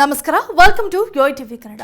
ನಮಸ್ಕಾರ welcome to Yoyo TV Kannada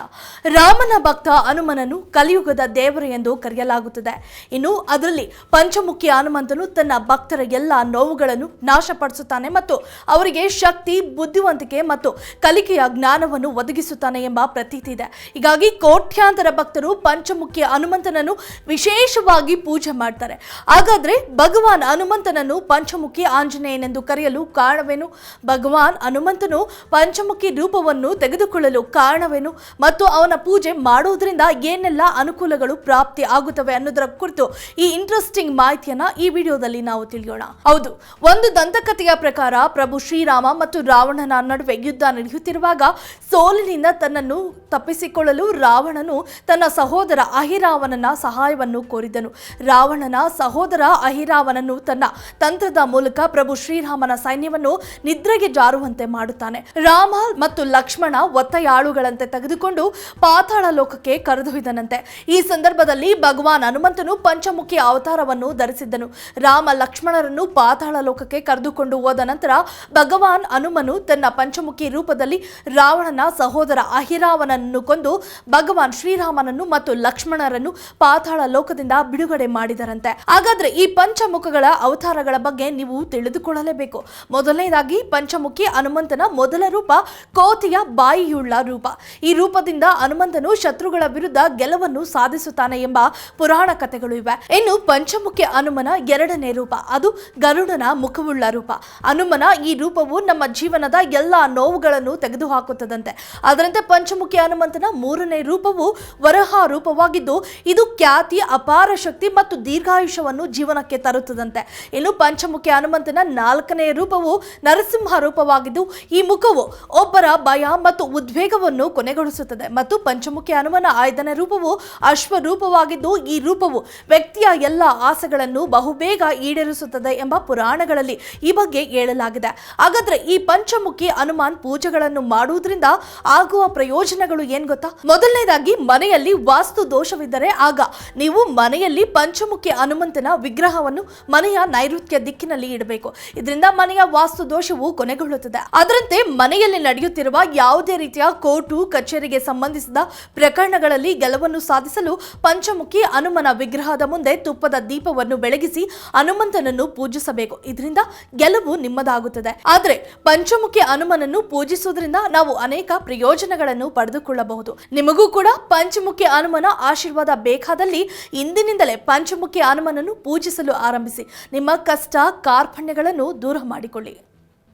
ರಾಮನ ಭಕ್ತ ಹನುಮನನ್ನು ಕಲಿಯುಗದ ದೇವರು ಎಂದು ಕರೆಯಲಾಗುತ್ತದೆ. ಇನ್ನು ಅದರಲ್ಲಿ ಪಂಚಮುಖಿ ಹನುಮಂತನು ತನ್ನ ಭಕ್ತರ ಎಲ್ಲ ನೋವುಗಳನ್ನು ನಾಶಪಡಿಸುತ್ತಾನೆ ಮತ್ತು ಅವರಿಗೆ ಶಕ್ತಿ, ಬುದ್ಧಿವಂತಿಕೆ ಮತ್ತು ಕಲಿಕೆಯ ಜ್ಞಾನವನ್ನು ಒದಗಿಸುತ್ತಾನೆ ಎಂಬ ಪ್ರತೀತಿ ಇದೆ. ಹೀಗಾಗಿ ಕೋಟ್ಯಾಂತರ ಭಕ್ತರು ಪಂಚಮುಖಿ ಹನುಮಂತನನ್ನು ವಿಶೇಷವಾಗಿ ಪೂಜೆ ಮಾಡ್ತಾರೆ. ಹಾಗಾದ್ರೆ ಭಗವಾನ್ ಹನುಮಂತನನ್ನು ಪಂಚಮುಖಿ ಆಂಜನೇಯನೆಂದು ಕರೆಯಲು ಕಾರಣವೇನು? ಭಗವಾನ್ ಹನುಮಂತನು ಪಂಚಮುಖಿ ರೂಪವನ್ನು ತೆಗೆದುಕೊಳ್ಳಲು ಕಾರಣವೇನು ಮತ್ತು ಅವನ ಪೂಜೆ ಮಾಡುವುದರಿಂದ ಏನೆಲ್ಲ ಅನುಕೂಲಗಳು ಪ್ರಾಪ್ತಿ ಆಗುತ್ತವೆ ಅನ್ನೋದರ ಕುರಿತು ಈ ಇಂಟ್ರೆಸ್ಟಿಂಗ್ ಮಾಹಿತಿಯನ್ನ ಈ ವಿಡಿಯೋದಲ್ಲಿ ನಾವು ತಿಳಿಯೋಣ. ಹೌದು, ಒಂದು ದಂತಕಥೆಯ ಪ್ರಕಾರ ಪ್ರಭು ಶ್ರೀರಾಮ ಮತ್ತು ರಾವಣನ ನಡುವೆ ಯುದ್ಧ ನಡೆಯುತ್ತಿರುವಾಗ ಸೋಲಿನಿಂದ ತನ್ನನ್ನು ತಪ್ಪಿಸಿಕೊಳ್ಳಲು ರಾವಣನು ತನ್ನ ಸಹೋದರ ಅಹಿರಾವಣನ ಸಹಾಯವನ್ನು ಕೋರಿದನು. ರಾವಣನ ಸಹೋದರ ಅಹಿರಾವಣನು ತನ್ನ ತಂತ್ರದ ಮೂಲಕ ಪ್ರಭು ಶ್ರೀರಾಮನ ಸೈನ್ಯವನ್ನು ನಿದ್ರೆಗೆ ಜಾರುವಂತೆ ಮಾಡುತ್ತಾನೆ. ರಾಮ ಮತ್ತು ಲಕ್ಷ್ಮಣ ಒತ್ತೆಯಾಳುಗಳಂತೆ ತೆಗೆದುಕೊಂಡು ಪಾತಾಳ ಲೋಕಕ್ಕೆ ಕರೆದೊಯ್ದನಂತೆ. ಈ ಸಂದರ್ಭದಲ್ಲಿ ಭಗವಾನ್ ಹನುಮಂತನು ಪಂಚಮುಖಿ ಅವತಾರವನ್ನು ಧರಿಸಿದ್ದನು. ರಾಮ ಲಕ್ಷ್ಮಣರನ್ನು ಪಾತಾಳ ಲೋಕಕ್ಕೆ ಕರೆದುಕೊಂಡು ಹೋದ ನಂತರ ಭಗವಾನ್ ಹನುಮನು ತನ್ನ ಪಂಚಮುಖಿ ರೂಪದಲ್ಲಿ ರಾವಣನ ಸಹೋದರ ಅಹಿರಾವನನ್ನು ಕೊಂದು ಭಗವಾನ್ ಶ್ರೀರಾಮನನ್ನು ಮತ್ತು ಲಕ್ಷ್ಮಣರನ್ನು ಪಾತಾಳ ಲೋಕದಿಂದ ಬಿಡುಗಡೆ ಮಾಡಿದರಂತೆ. ಹಾಗಾದ್ರೆ ಈ ಪಂಚಮುಖಗಳ ಅವತಾರಗಳ ಬಗ್ಗೆ ನೀವು ತಿಳಿದುಕೊಳ್ಳಲೇಬೇಕು. ಮೊದಲನೇದಾಗಿ ಪಂಚಮುಖಿ ಹನುಮಂತನ ಮೊದಲ ರೂಪ ಕೋತಿಯ ಬಾಯಿಯುಳ್ಳ ರೂಪ. ಈ ರೂಪದಿಂದ ಹನುಮಂತನು ಶತ್ರುಗಳ ವಿರುದ್ಧ ಗೆಲುವನ್ನು ಸಾಧಿಸುತ್ತಾನೆ ಎಂಬ ಪುರಾಣ ಕಥೆಗಳು ಇವೆ. ಇನ್ನು ಪಂಚಮುಖಿ ಹನುಮನ ಎರಡನೇ ರೂಪ. ಅದು ಗರುಡನ ಮುಖವುಳ್ಳ ರೂಪ. ಹನುಮನ ಈ ರೂಪವು ನಮ್ಮ ಜೀವನದ ಎಲ್ಲ ನೋವುಗಳನ್ನು ತೆಗೆದುಹಾಕುತ್ತದಂತೆ. ಅದರಂತೆ ಪಂಚಮುಖಿ ಹನುಮಂತನ ಮೂರನೇ ರೂಪವು ವರಹ ರೂಪವಾಗಿದ್ದು, ಇದು ಖ್ಯಾತಿ, ಅಪಾರ ಶಕ್ತಿ ಮತ್ತು ದೀರ್ಘಾಯುಷ್ಯವನ್ನು ಜೀವನಕ್ಕೆ ತರುತ್ತದಂತೆ. ಇನ್ನು ಪಂಚಮುಖಿ ಹನುಮಂತನ ನಾಲ್ಕನೇ ರೂಪವು ನರಸಿಂಹ ರೂಪವಾಗಿದ್ದು, ಈ ಮುಖವು ಒಬ್ಬರ ಭಯ ಮತ್ತು ಉದ್ವೇಗವನ್ನು ಕೊನೆಗೊಳಿಸುತ್ತದೆ ಮತ್ತು ಪಂಚಮುಖಿ ಹನುಮನ ಆಯುಧನ ರೂಪವು ಅಶ್ವರೂಪವಾಗಿದ್ದು, ಈ ರೂಪವು ವ್ಯಕ್ತಿಯ ಎಲ್ಲ ಆಸೆಗಳನ್ನು ಬಹುಬೇಗ ಈಡೇರಿಸುತ್ತದೆ ಎಂಬ ಪುರಾಣಗಳಲ್ಲಿ ಈ ಬಗ್ಗೆ ಹೇಳಲಾಗಿದೆ. ಹಾಗಾದ್ರೆ ಈ ಪಂಚಮುಖಿ ಹನುಮಾನ್ ಪೂಜೆಗಳನ್ನು ಮಾಡುವುದರಿಂದ ಆಗುವ ಪ್ರಯೋಜನಗಳು ಏನ್ ಗೊತ್ತಾ? ಮೊದಲನೇದಾಗಿ, ಮನೆಯಲ್ಲಿ ವಾಸ್ತು ದೋಷವಿದ್ದರೆ ಆಗ ನೀವು ಮನೆಯಲ್ಲಿ ಪಂಚಮುಖಿ ಹನುಮಂತನ ವಿಗ್ರಹವನ್ನು ಮನೆಯ ನೈಋತ್ಯ ದಿಕ್ಕಿನಲ್ಲಿ ಇಡಬೇಕು. ಇದರಿಂದ ಮನೆಯ ವಾಸ್ತು ದೋಷವು ಕೊನೆಗೊಳ್ಳುತ್ತದೆ. ಅದರಂತೆ ಮನೆಯಲ್ಲಿ ನಡೆಯುತ್ತಿರುವ ಯಾವುದೇ ರೀತಿಯ ಕೋರ್ಟು, ಕಚೇರಿಗೆ ಸಂಬಂಧಿಸಿದ ಪ್ರಕರಣಗಳಲ್ಲಿ ಗೆಲುವನ್ನು ಸಾಧಿಸಲು ಪಂಚಮುಖಿ ಹನುಮನ ವಿಗ್ರಹದ ಮುಂದೆ ತುಪ್ಪದ ದೀಪವನ್ನು ಬೆಳಗಿಸಿ ಹನುಮಂತನನ್ನು ಪೂಜಿಸಬೇಕು. ಇದರಿಂದ ಗೆಲುವು ನಿಮ್ಮದಾಗುತ್ತದೆ. ಆದರೆ ಪಂಚಮುಖಿ ಹನುಮನನ್ನು ಪೂಜಿಸುವುದರಿಂದ ನಾವು ಅನೇಕ ಪ್ರಯೋಜನಗಳನ್ನು ಪಡೆದುಕೊಳ್ಳಬಹುದು. ನಿಮಗೂ ಕೂಡ ಪಂಚಮುಖಿ ಹನುಮನ ಆಶೀರ್ವಾದ ಬೇಕಾದಲ್ಲಿ ಇಂದಿನಿಂದಲೇ ಪಂಚಮುಖಿ ಹನುಮನನ್ನು ಪೂಜಿಸಲು ಆರಂಭಿಸಿ. ನಿಮ್ಮ ಕಷ್ಟ, ಕಾರ್ಪಣ್ಯಗಳನ್ನು ದೂರ ಮಾಡಿಕೊಳ್ಳಿ.